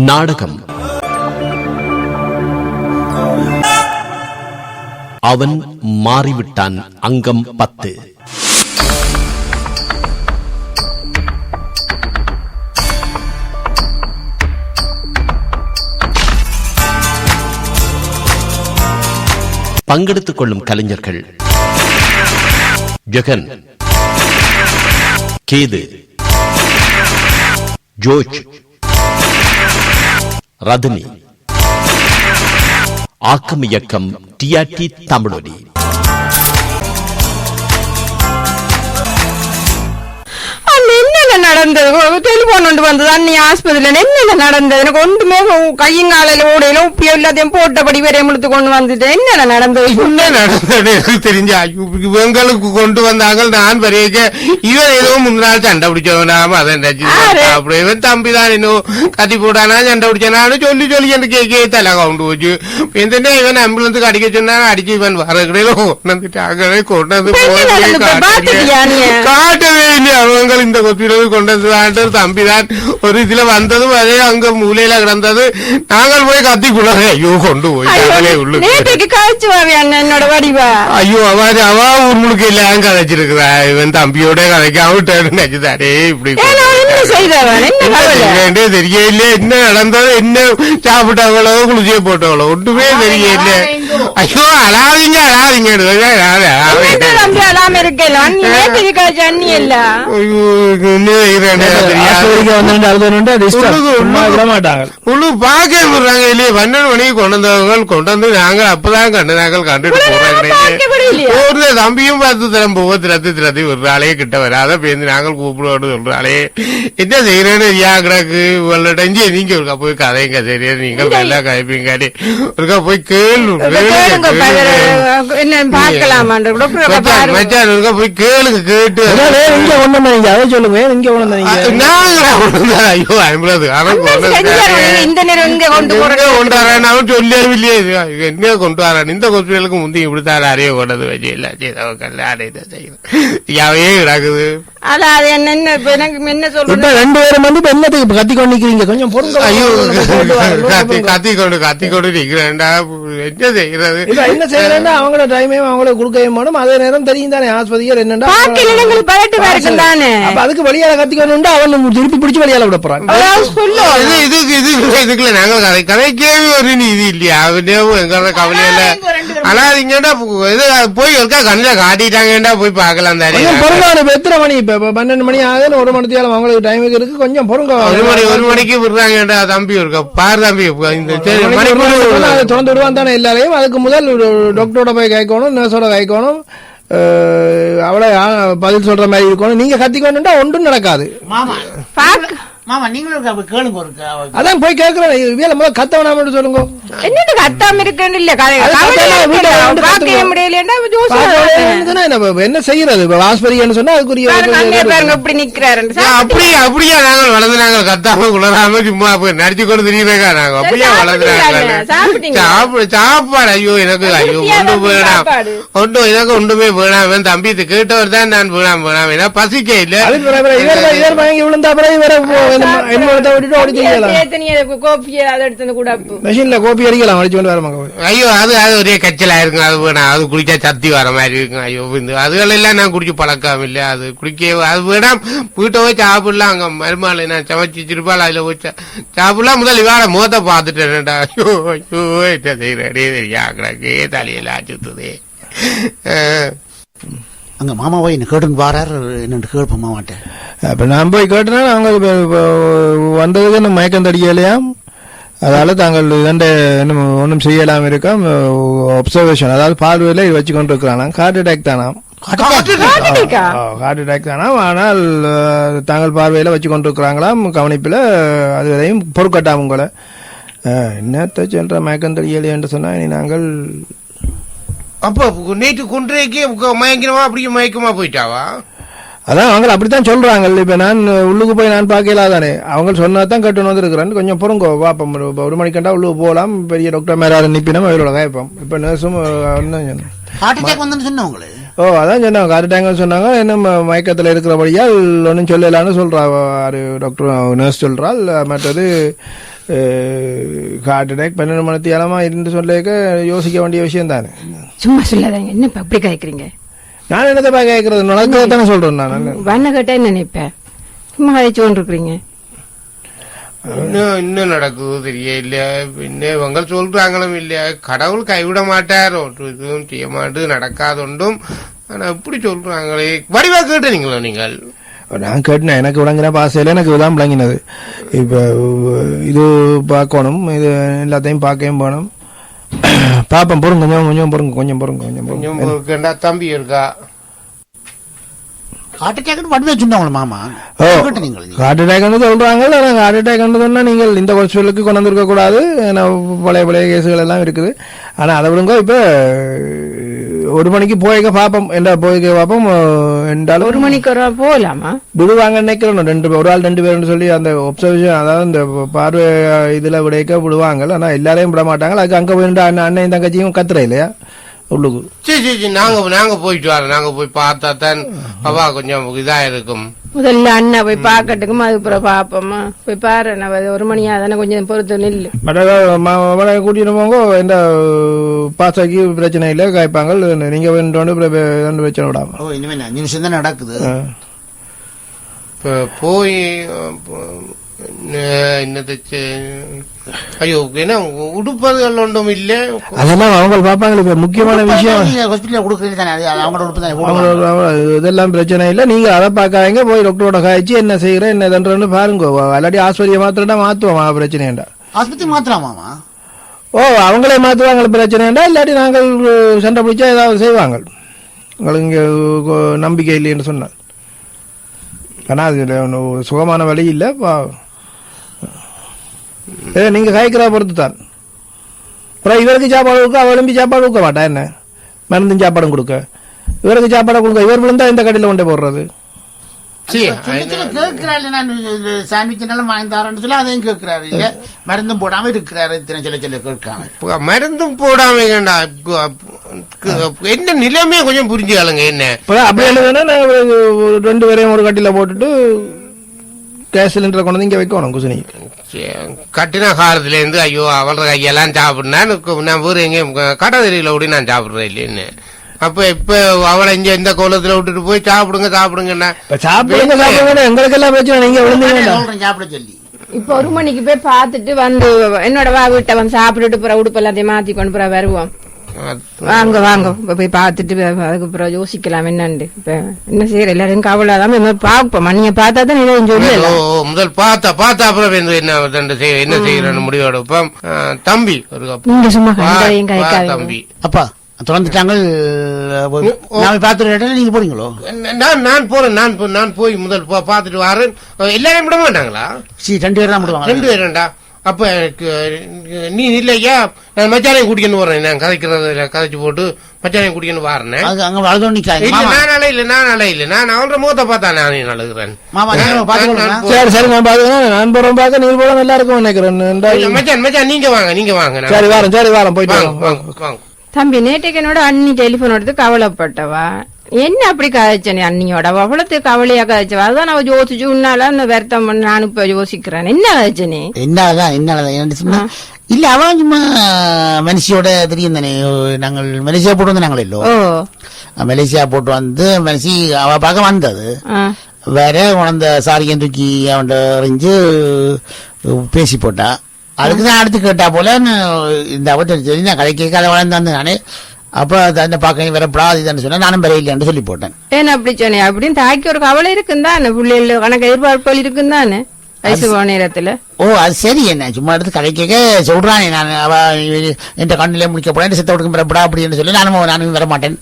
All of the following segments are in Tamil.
நாடகம். அவன் மாறிவிட்டான் அங்கம் பத்து. பங்கெடுத்துக் கொள்ளும் கலைஞர்கள். ஜெகன் கேது. ஜோஜ். ரதனி ஆக்கம் இயக்கம் டிஆர்டி தமிழொலி. நடந்தது. டெலிபோன் கொண்டு வந்தது. அன்னி ஆஸ்பத்திரியில என்னென்ன நடந்தது? எனக்கு ஒன்றுமே உ- கையும் காலையில ஓடையில உப்பியோ எல்லாத்தையும் போட்டபடி வரையும் முழுத்து கொண்டு வந்துட்டு என்னென்ன நடந்தது? என்ன நடந்தது? எனக்கு தெரிஞ்ச இவங்களுக்கு கொண்டு வந்தாங்க. நான் வரையக்க இவன் ஏதோ முந்தின நாள் சண்டை பிடிச்சவனாம அதை? அப்படி இவன் தம்பி தான் இன்னும் கத்தி போட்டானா சண்டை பிடிச்சானு சொல்லி சொல்லி எனக்கு கேக்கே தலை கவுண்டு போச்சு. என்ன இவன் ஆம்புலன்ஸுக்கு அடிக்க சொன்னா அடிச்சு இவன் வர கடையில கொண்டு வந்துட்டு அங்கே கொண்டு வந்து இப்ப என்ன போய் நடந்தது? காட்டலையே. பாத்துட்டியா நீ? காட்டவே இல்லை அவங்க இந்த கொத்திரவு கொண்டு வந்து தம்பி தான் ஒரு இதுல வந்ததும் அதே அங்க மூலையில கிடந்தது நாங்கள் போய் கத்தி குளறே ஐயோ கொண்டு போய் உள்ளுக்கு நேற்றுக்கு காய்ச்சி என்னோட வடிவா ஐயோ அவ அவ உங்களுக்கு எல்லாம் கதைச்சிருக்கிறா இவன் தம்பியோட கதைக்காம விட்டாரு நினைச்சுதாடே இப்படி தெரியல என்ன நடந்தது என்ன சாப்பிட்டவளோ குளிச்சிய போட்டவளோ ஒன்றுமே தெரியல ஐயோ அழாதீங்க அழாதீங்க என்ன பன்னெண்டு மணிக்கு கொண்டு வந்தவங்க கொண்டு வந்து நாங்க அப்பதான் கண்டு நாங்கள் கண்டுட்டு? போறோம். தம்பியும் பார்த்து தரம் போக திரத்து திரத்தி விடுறாளே கிட்ட வராத பேருந்து நாங்கள் கூப்பிடுவோம்னு சொல்றாளே என்ன செய்யறேன்னு ஐயா கிடக்கு. வெள்ளடைஞ்சு நீங்க ஒருக்கா போய் கதைங்க சரியா நீங்கள் எல்லாம் கதைப்பீங்க ஒருக்கா போய் கேளு மச்சான் ஒருக்கா போய் கேளுங்க கேட்டு. அதை சொல்லுங்க இங்க கொண்டு வந்தீங்க? நாங்களா கொண்டு வந்தா? ஐயோ ஐம்பது ஆனா கொண்டு செஞ்சாரு, வந்தாரு. இந்த நேரம் இங்க கொண்டு எங்க போறது கொண்டு வரான் அவன் சொல்லவே இல்லையே. இது. என்ன கொண்டு வரான் இந்த ஹாஸ்பிட்டலுக்கு முந்தி இப்படித்தான் நிறைய கொண்டது வச்சு எல்லாம் செய்தவங்க கல்யாணம் இதை செய்யணும் யாவே கிடக்குது. அதான் அது என்ன என்ன இப்ப எனக்கு என்ன இப்ப சொல்றது ரெண்டு பேரும் வந்து என்னத்துக்கு கத்தி கொண்டு கொஞ்சம் கத்தி கொண்டு கத்தி கொண்டு நிக்கிறேன்டா. என்ன செய்யறது? என்ன செய்யறேன்னா அவங்களோட டைமையும் அவங்கள கொடுக்கவும் வேணும் அதே நேரம் தெரியும் தானே அப்ப அதுக்கு வழியால கத்திக்கணும்டா அவன் திருப்பி பிடிச்சு வழியால விட போறான். இது இதுக்கு இதுக்கு இதுக்குள்ள நாங்க கதை கதைக்கே ஒரு நீதி இல்லையா? அவனே எங்களோட கவலையில அழாதீங்கடா இது போய் இருக்கா கண்ணில காட்டிட்டாங்கடா போய் பார்க்கலாம் தானே? இப்ப எத்தனை மணி? இப்ப பன்னெண்டு மணி ஆகுது ஒரு மணி தேவை அவங்களுக்கு டைமுக்கு இருக்கு. கொஞ்சம் பொறுங்க. ஒரு மணி ஒரு மணிக்கு விடுறாங்கடா தம்பி இருக்கா பாரு தம்பி இந்த மணிக்கு திறந்து விடுவான் தானே எல்லாரையும். அதுக்கு முதல் டாக்டரோட போய் கேட்கணும் நர்ஸோட கேட்கணும். ஆ, பதில் சொல்ற மாதிரி இருக்கணும். நீங்க கத்திக்கணும்டா ஒன்றும் நடக்காது. மாமா பாக்க மாமா நீங்களும் ஒரு அப்ப கேளுங்க ஒரு க- அதான் போய் கேட்கிறேன். வேலை முதல் கத்த வேணாம்னு சொல்லுங்க. என்னது கத்தாம இருக்குன்னு இல்ல என்ன செய்யறது? ஆஸ்பத்திரின்னு சொன்னா அதுக்குரிய பாருங்க அங்கே பாருங்க இப்படி நிக்கிறாரு ஏன் அப்படியே அப்படியே நாங்கள் கத்தாம குளராம சும்மா போய் நடிச்சு கொண்டு திரியுறேக்கா நாங்க. அப்படியே? சாப்பிட்டீங்களா? சாப்பிடு ஐயோ எனக்கு ஐயோ ஒன்று சாப்பாடு. ஒன்றும் எனக்கு ஒன்றுமே வேணாம். இவன் தம்பி கேட்டவர் தான் நான் வேணாம் வேணாம். ஏன்னா பசிக்க இல்ல. இவர் வாங்கி விழுந்தா இவரை என்னத்தை விட்டுட்டு ஓடி தெரியலாம் கோப்பி அதை எடுத்து வந்து கூட மெஷின்ல கோப்பி அடிக்கலாம் அடிச்சு கொண்டு வரமாங்க ஐயோ அது அது ஒரே கச்சலா இருக்கும் அது வேணாம் அது குடிச்சா சத்தி வர மாதிரி இருக்கும் ஐயோ இந்த அதுகளெல்லாம் நான் குடிச்சு பழக்கம் இல்ல அது குடிக்க அது வேணாம் வீட்டை போய் சாப்பிடலாம் அங்க மருமாள் நான் சமைச்சு வச்சிருப்பாள் அதுல போய் சாப்பிடலாம் முதல் இவாட முகத்தை பார்த்துட்டேன்டா ஐயோ ஐயோ என்ன செய்யறே தெரியா கிடக்கே தலையில ஆச்சுத்துதே அஹ், அங்க மாமா போய் என்ன கேட்டுன்னு வாரார் என்னன்னு கேட்போம் மாமாட்ட அப்ப நான் போய் கேட்டேன்னா இப்ப வந்ததுக்கு இன்னும் மயக்கம் தடிக்கலையாம் அதால தாங்கள் இதண்ட இன்னும் ஒன்றும் செய்யலாம் இருக்கோம். ஒப்சர்வேஷன் அதாவது பார்வையில இது வச்சு கொண்டு இருக்கிறானா ஹார்ட் அட்டாக் தானாம் ஹார்ட் அட்டாக் தானாம் ஆனால் தாங்கள் பார்வையில வச்சு கொண்டு இருக்கிறாங்களாம் கவனிப்பில் அது வரையும் பொறுக்கட்டாம் உங்களை. என்னத்த சொல்ற மயக்கம் தடிக்கலையே என்று சொன்னா இனி நாங்கள் அப்ப நேற்று குன்றைக்கே மயக்கமா அப்படியே மயக்கமா போயிட்டாவா? அதான் அவங்க அப்படித்தான் சொல்றாங்க இப்ப நான் உள்ளுக்கு போய் நான் பார்க்கல தானே அவங்க சொன்னா தான் கட்டணும் வந்துருக்கிறேன் கொஞ்சம் பொறுங்க வாப்பம். ஒரு- ஒரு மணிக்கண்டா உள்ளுக்கு போகலாம் பெரிய டாக்டர் மேல நிப்பினோம் அவரோட கேட்போம் இப்ப நர்ஸும் ஹார்ட் சொன்னவங்களே ஓ அதான் சொன்னாங்க. கரெக்டாங்க சொன்னாங்க. என்ன ம- மயக்கத்துல இருக்கிறபடியால் ஒன்றும் சொல்லலான்னு சொல்றா யாரு டாக்டர் நர்ஸ் சொல்றாள். மற்றது ஹார்ட் அட்டாக் பன்னெண்டு மணி தேலமா இருந்து சொல்லிக்க யோசிக்க வேண்டிய விஷயம் தானே சும்மா சொல்லாதீங்க. என்ன அப்படி கேக்குறீங்க நான் என்னத்தை கேட்கறது நடக்கிறத தானே சொல்றேன் நான் வண்ண கேட்டா என்ன நினைப்பேன் சும்மா கதைச்சு கொண்டு இருக்கிறீங்க இன்னும் இன்னும் நடக்குது தெரியல പിന്നെ இவங்க சொல்றாங்களும் இல்லையா கடவுள் கைவிட மாட்டார் ஒரு இதுவும் செய்ய மாட்டு நடக்காதுண்டும் ஆனா இப்படி சொல்றாங்களே வடிவா கேட்டீங்களோ நீங்கள் நான் கேட்டேன் எனக்கு விளங்கின பாசையில் எனக்கு இதான் விளங்கினது இப்போ இது பார்க்கணும் இது எல்லாத்தையும் பார்க்கவும் போகணும் பார்ப்போம் பொறுங்க கொஞ்சம் கொஞ்சம் பொறுங்க கொஞ்சம் பொறுங்க கொஞ்சம் இருக்கேன்டா தம்பி இருக்கா ஹார்ட் அட்டாக் வடிவே சொன்னாங்களே மாமா? ஹார்ட் அட்டாக் சொல்றாங்க ஆனால் ஹார்ட் அட்டாக் சொன்னா நீங்கள் இந்த ஹாஸ்பிட்டலுக்கு கொண்டு வந்திருக்க கூடாது ஏன்னா பழைய பழைய கேஸுகள் எல்லாம் இருக்குது. ஆனா அதை விடுங்க இப்ப ஒரு மணிக்கு போய்க்க பார்ப்போம் என்ன போய்க்க பார்ப்போம் என்றாலும் ஒரு மணிக்கு ஒரு போகலாமா விடுவாங்க நினைக்கிறோம் ரெண்டு பேர், ஒரு ஆள் ரெண்டு பேர்னு சொல்லி அந்த ஒப்சர்வேஷன் அதாவது இந்த பார்வை இதுல விடைக்க விடுவாங்க ஆனா எல்லாரையும் விட மாட்டாங்க அதுக்கு அங்க அண்ணன் அண்ணன் தங்கச்சியும் கத்துற இல்லையா உள்ளுக்கு. சரி சரி சரி நாங்க நாங்க போயிட்டு வரோம். நாங்க போய் பார்த்தா தான் அவா கொஞ்சம் இதா இருக்கும் முதல்ல அண்ணா போய் பாக்கட்டுக்கும் அதுக்கப்புறம் பாப்போமா போய் பாரு ஒரு மணியா தானே கொஞ்சம் பொறுத்து நில்லு. மட கூட்டிட்டு போங்க இந்த பாசாக்கி பிரச்சனை இல்லை காய்ப்பாங்க நீங்க வேண்டு ரெண்டு பிரச்சனை விடாம ஓ இனிமே நான் நிமிஷம் தான் நடக்குது. இப்ப போய் அப்ப, என்ன- என்னது செ- ஐயோ என்ன உடுப்பதுகள் ஒன்றும் இல்ல அதெல்லாம் அவங்க பார்ப்பாங்க இப்ப முக்கியமான விஷயம். ஹாஸ்பிட்டல் கொடுக்கறது தானே அது அவங்களோட தானே. அவங்க- இதெல்லாம் பிரச்சனை இல்லை. நீங்க அதை பார்க்காதீங்க போய் டாக்டரோட காய்ச்சி என்ன செய்யற என்ன தண்டுறன்னு பாருங்க. அல்லாட்டி ஆஸ்பத்திரியை மாத்திரட்டா மாத்துவோம் ஆ பிரச்சனைண்டா ஆஸ்பத்திரி மாத்திரமாமா ஓ அவங்களே மாத்துவாங்க பிரச்சனைண்டா இல்லாட்டி நாங்கள் சண்டை பிடிச்சா ஏதாவது செய்வாங்க. உங்களுக்கு இங்க நம்பிக்கை இல்லைன்னு சொன்னார் ஆனா அது சுகமான வழி இல்லை. பா- ஏ நீங்க காய்க்கிறா பொறுத்து தான். அப்புறம் இவருக்கு சாப்பாடு கொடுக்க அவ எழும்பி சாப்பாடு கொடுக்க மாட்டா என்ன? மருந்தும் சாப்பாடும் கொடுக்க. இவருக்கு சாப்பாடு கொடுக்க இவர் விழுந்தா இந்த கடையில் கொண்டு போடுறது. மருந்தும் போடாம இருக்கிறாரு இத்தனை சொல்ல சொல்ல கேட்காம. இப்ப மருந்தும் போடாம என்ன நிலைமையை கொஞ்சம் புரிஞ்சுக்கலுங்க என்ன? இப்போ அப்படி எழுதுனா நான் ஒரு ஒரு ரெண்டு பேரையும் ஒரு கட்டில போட்டுட்டு கேஸ் சிலிண்டரை கொண்டு வந்து இங்கே வைக்கணும் குசினி கட்டின காலத்துல இருந்து ஐயோ அவள கையெல்லாம் சாப்பிடுனா நான் வேற எங்கேயும் கடை தெரியல விட நான் சாப்பிடுறேன் இல்லைன்னு அப்ப இப்ப அவளை இங்க இந்த கோலத்துல விட்டுட்டு போய் சாப்பிடுங்க சாப்பிடுங்கண்ணா இப்போ சாப்பிடுங்க சாப்பிடுங்க எங்களுக்கு எல்லாம் பிரச்சனை நீங்க சொல்றேன் சாப்பிட சொல்லி. இப்ப ஒரு மணிக்கு போய் பார்த்துட்டு வந்து என்னோட வா வீட்டை வந்து சாப்பிட்டுட்டு பிற உடுப்பு எல்லாத்தையும் மாத்தி கொண்டு பிற வருவோம். வாங்க வாங்க. போய் பார்த்துட்டு அதுக்கப்புறம் யோசிக்கலாம் என்னண்டு இப்ப என்ன செய்யற எல்லாரும் இந்த மாதிரி பார்ப்போம். நீங்க பார்த்தா தான் நீங்க சொல்லல முதல் பார்த்தா பார்த்தா அப்புறம் என்ன செய்ய என்ன செய்யறன்னு முடிவோட இப்ப ஆ, தம்பி. நீங்க சும்மா தம்பி. அப்பா தொடர்ந்துட்டாங்க. நாம பாத்துட்டு நீங்க போறீங்களோ? நான் நான் போறேன் நான் நான் போய் முதல் பா- பார்த்துட்டு வரேன். எல்லாரையும் விட மாட்டாங்களா? சரி ரெண்டு பேரும் தான் விடுவாங்க. ரெண்டு பேரும்டா அப்ப நீ இல்லையா? நான் மச்சானையும் கூட்டிக்கணும் வரேன் நான் கதைக்கிறத கதைச்சு போட்டு மச்சானையும் கூட்டிக்கணும் வரேன். அது அங்க வளர்ந்து நிக்காங்க இல்ல நான் நான் நான் அவளோட முகத்தை பார்த்தா நான் அழுகிறேன் நான். நான் சரி சரி நான் பாத்துக்கிறேன் நான் போறோம் பார்க்க நீ போறோம் நல்லா இருக்கும் நினைக்கிறேன். மச்சான் மச்சான் நீங்க வாங்க நீங்க வாங்க நான் சரி வாரம் சரி வாரம் போயிட்டு. வாங்க வாங்க தம்பி நேற்றைக்கு என்னோட அண்ணி டெலிபோன் எடுத்து கவலைப்பட்டவா? என்ன அப்படி கதைச்சனே அண்ணியோட? அவ்வளவு கவலையா கதைச்சவா அதான் நான் யோசிச்சு உன்னால அந்த வருத்தம் நான் இப்ப யோசிக்கிறேன். என்ன கதைச்சனே என்னதான் என்னதான் என்ன சொன்னா இல்ல அவன் சும்மா மனுஷியோட தெரியும் தானே. நாங்கள் மலேசியா போட்டு வந்து நாங்கள் இல்லோ மலேசியா போட்டு வந்து மனுஷி அவ பார்க்க வந்தது. வேற உணர்ந்த சாரியம் தூக்கி அவன் எறிஞ்சு பேசி போட்டா. அதுக்கு தான் அடுத்து கேட்டா போல இந்த அவட்ட சரி நான் கதை கேட்காத வளர்ந்து நானே. அப்ப அந்த பார்க்க வரப்படா இதுன்னு சொன்னா நானும் வர இல்லைன்னு சொல்லி போட்டேன். ஏன் அப்படி சொன்னேன் அப்படின்னு தாய்க்கு ஒரு கவலை இருக்குந்தானே? பிள்ளைகள் கணக்கு எதிர்பார்ப்புகள் இருக்குந்தானே? வயசு போன நேரத்துல. ஓ அது சரி என்ன? சும்மா எடுத்து கதை கேட்க சொல்றானே நான். அவ என் கண்ணிலே முடிக்க போறேன் செத்த விடுக்க வரப்படா அப்படின்னு சொல்லி நானும் நானும் வர மாட்டேன்.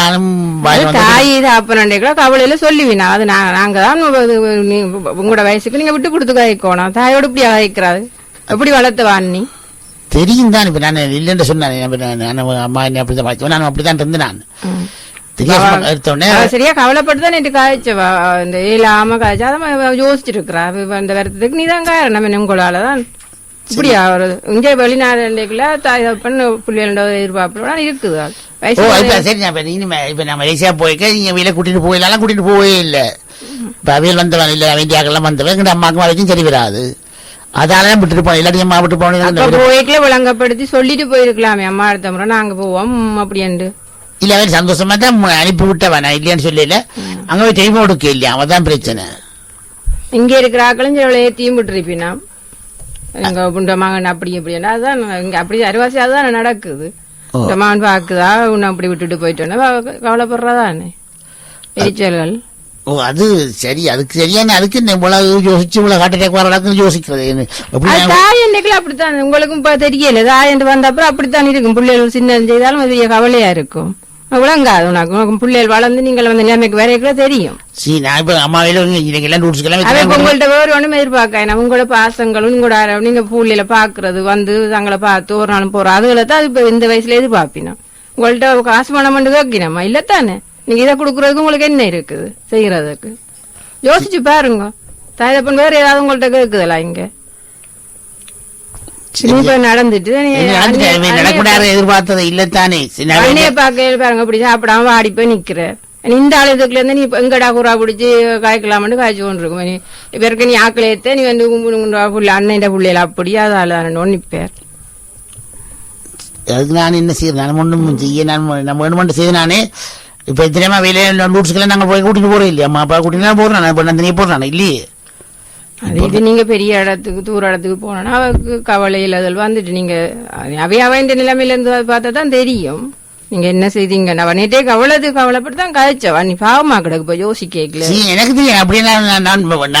நானும் தாய் தாப்பனண்டே கூட கவலையில சொல்லுவீனா? அது நான் நாங்க தான் நீ உங்களோட வயசுக்கு நீங்க விட்டு கொடுத்து கதைக்கணும். தாயோட இப்படி கதைக்கிறாது எப்படி வளர்த்தவா அண்ணி தெரியும் தான் இப்ப நான் இல்லைன்னு சொன்னேன் நான் அம்மா என்ன அப்படிதான் பார்த்தேன் நான் அப்படிதான் இருந்தேன் நான் சரியா கவலைப்பட்டு தான் நேற்று காய்ச்சவா இந்த இல்லாம காய்ச்சா அதான் யோசிச்சிட்டு இருக்கிறா அந்த வருத்தத்துக்கு நீ தான் காரணம். என்ன உங்களால தான் இப்படியா ஒரு இங்கே வெளிநாடுல தாய் பண்ண பிள்ளைகளோட எதிர்பார்ப்பு இருக்குது. ஓ இப்ப சரி நான் இப்ப இனிமே இப்ப நான் மலேசியா போய்க்க நீங்க வெளியில கூட்டிட்டு போயிடலாம் கூட்டிட்டு போவே இல்ல. இப்ப அவையில் வந்தவன் இல்ல வேண்டியாக்கெல்லாம் வந்தவன். எங்க அம்மாக்கும் வரைக்கும் சரி வராது. அதால விட்டுட்டு போனேன் இல்லாட்டி அம்மா விட்டு போனேன் விளங்கப்படுத்தி சொல்லிட்டு போயிருக்கலாமே அம்மா அடுத்த முறை. நாங்க போவோம் அப்படின்ட்டு. இல்ல அவன் சந்தோஷமா தான் அனுப்பி விட்டவன் இல்லையான்னு சொல்லல. அங்க போய் டைம் கொடுக்க இல்லையா அவதான் பிரச்சனை. இங்க இருக்கிற ஆக்களும் சில ஏத்தியும் விட்டுருப்பினா எங்க புண்ட மகன் அப்படி இப்படின்னா அதான் இங்க அப்படி அரைவாசி அதான் நடக்குது. மகன் பாக்குதா உன்னை அப்படி விட்டுட்டு போயிட்டோன்னா கவலைப்படுறதானே. எரிச்சல்கள். ஓ அது சரி அதுக்கு சரியான அதுக்கு என்ன இவ்வளவு யோசிச்சு இவ்வளவு ஹார்ட் அட்டாக் வர அளவுக்கு யோசிக்கிறது? என்ன? எப்படி அது நான் தாய் என்றைக்குல அப்படித்தான் உங்களுக்கும் இப்ப தெரியல. தாய் என்று வந்த அப்புறம் அப்படித்தான் இருக்கும். பிள்ளைகள் சின்ன செய்தாலும் பெரிய கவலையா இருக்கும். விளங்காது உனக்கு. உனக்கு பிள்ளைகள் வளர்ந்து நீங்கள் வந்து நிலைமைக்கு வரைக்குள்ள தெரியும். சீ நான் இப்ப அம்மாவில எல்லாம் உங்கள்ட்ட வேறு ஒண்ணும் எதிர்பார்க்க நம்ம உங்களோட பாசங்களும் உங்களோட அரவணையும், நீங்க புள்ளையில பாக்குறது வந்து தங்களை பார்த்து ஒரு நாளும் போறோம். அதுகளை தான் இப்ப இந்த வயசுல எதிர்பார்ப்பினோம். உங்கள்ட்ட காசு பணம் பண்ணி கேட்கணுமா இல்லத்தானே? நீங்க இதை கொடுக்கறதுக்கு உங்களுக்கு என்ன இருக்குது? செய்யறதுக்கு? யோசிச்சு பாருங்க. தாயப்பன் வேற ஏதாவது உங்கள்ட்ட கேக்குதலா இங்க? இப்ப நடந்துட்டு எதிர்பார்த்தது இல்லத்தானே பாக்க பாருங்க இப்படி சாப்பிடாம வாடி போய் நிக்கிற. இந்த ஆளுதுக்குல இருந்து நீ இப்ப எங்கடா கூறா பிடிச்சி காய்க்கலாம்னு காய்ச்சி கொண்டு இருக்கும் நீ இவருக்கு நீ ஆக்களை ஏத்த நீ வந்து புள்ள அண்ணன் பிள்ளைல அப்படி அதால நிப்பேர் அதுக்கு நான் என்ன செய்ய நான் ஒன்றும் செய்ய நான் நம்ம வேணுமென்று செய்ய நானே இப்ப இத்தனையமா வெளியில ரூட்ஸ்க்கெல்லாம் நாங்க போய் கூட்டிட்டு போறோம் இல்லையா அம்மா அப்பா கூட்டிட்டு போறேன் இப்ப நந்தினியே போடுறான் இல்லையே அது இது நீங்க பெரிய இடத்துக்கு தூர இடத்துக்கு போனா அவருக்கு கவலை இல்லாதல் வந்துட்டு நீங்க அவைய அவ இந்த நிலைமையில இருந்து பார்த்தா தான் தெரியும் நீங்க என்ன செய்தீங்க நான் நேற்றே கவலது கவலைப்பட்டு தான் கதைச்சவா நீ பாவமா கிடக்கு போய் யோசிக்கல சீ, எனக்கு தெரியும் அப்படியே நான்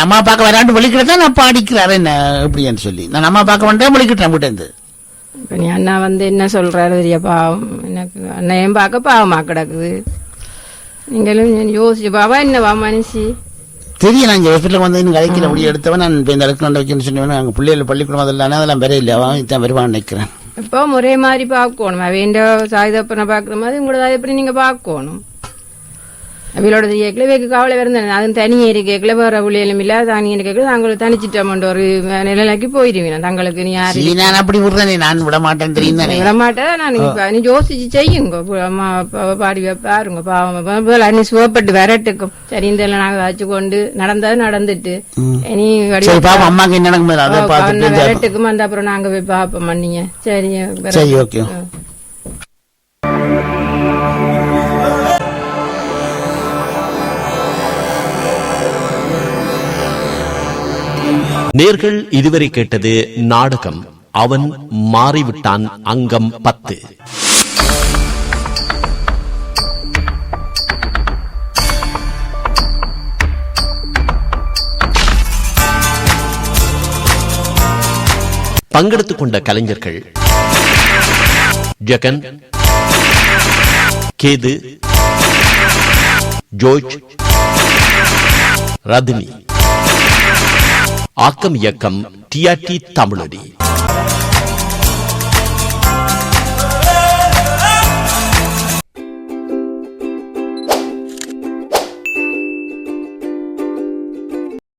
அம்மா பார்க்க வராண்டு வலிக்கிறதா நான் பாடிக்கிறாரு என்ன எப்படின்னு சொல்லி நான் அம்மா பார்க்க வந்தேன் வலிக்கிட்டேன் வீட்டேந்து இப்ப நீ அண்ணா வந்து என்ன சொல்றாரு தெரிய பாவம் எனக்கு அண்ணையும் பார்க்க பாவமா கிடக்குது நீங்களும் யோசிச்சு பாவா என்னவா மனுஷி? தெரியும் நான் ஹாஸ்பிட்டலுக்கு வந்து இன்னும் கதைக்கல முடிய எடுத்தவன். நான் இப்ப இந்த இடத்துல வைக்கணும்னு சொன்னேன் அங்க பிள்ளைகள் பள்ளிக்கூடம் அதெல்லாம் அதெல்லாம் வேற இல்லை அவன் இதான் வருவான்னு நினைக்கிறேன். இப்போ ஒரே மாதிரி பார்க்கணும். வேண்ட சாயுதப்பனை பார்க்குற மாதிரி உங்களோட எப்படி நீங்க பார்க்கணும். அவளோட கேட்கல வேக்கு கவலை வருந்தேன் அதுவும் தனியே இருக்கேக்கல வேற ஊழியலும் இல்ல தனியே கேட்கல தாங்களுக்கு தனிச்சிட்டோம்ன்ற ஒரு நிலைக்கு போயிருவீங்க தங்களுக்கு நீ யாரு? நான் அப்படி விடுறேனே நான் விட மாட்டேன் தெரியும் விட மாட்டேன். நான் நீ யோசிச்சு செய்யுங்க. அம்மா பாடி பாருங்க பாவம் அன்னி சுவப்பட்டு விரட்டுக்கும். சரி இந்த நாங்க வச்சு கொண்டு நடந்தது நடந்துட்டு இனி பாப்பா அம்மாக்கு என்ன நடக்கும் அதை விரட்டுக்கும். அந்த அப்புறம் நாங்க போய் பாப்போம் மன்னிங்க. சரி. சரி ஓகே. நேர்கள் இதுவரை கேட்டது நாடகம். அவன் மாறிவிட்டான் அங்கம் பத்து. பங்கெடுத்துக் கொண்ட கலைஞர்கள். ஜெகன். கேது. ஜோர்ஜ். ரதினி ஆக்கம் இயக்கம் டிஆர்டி தமிழொலி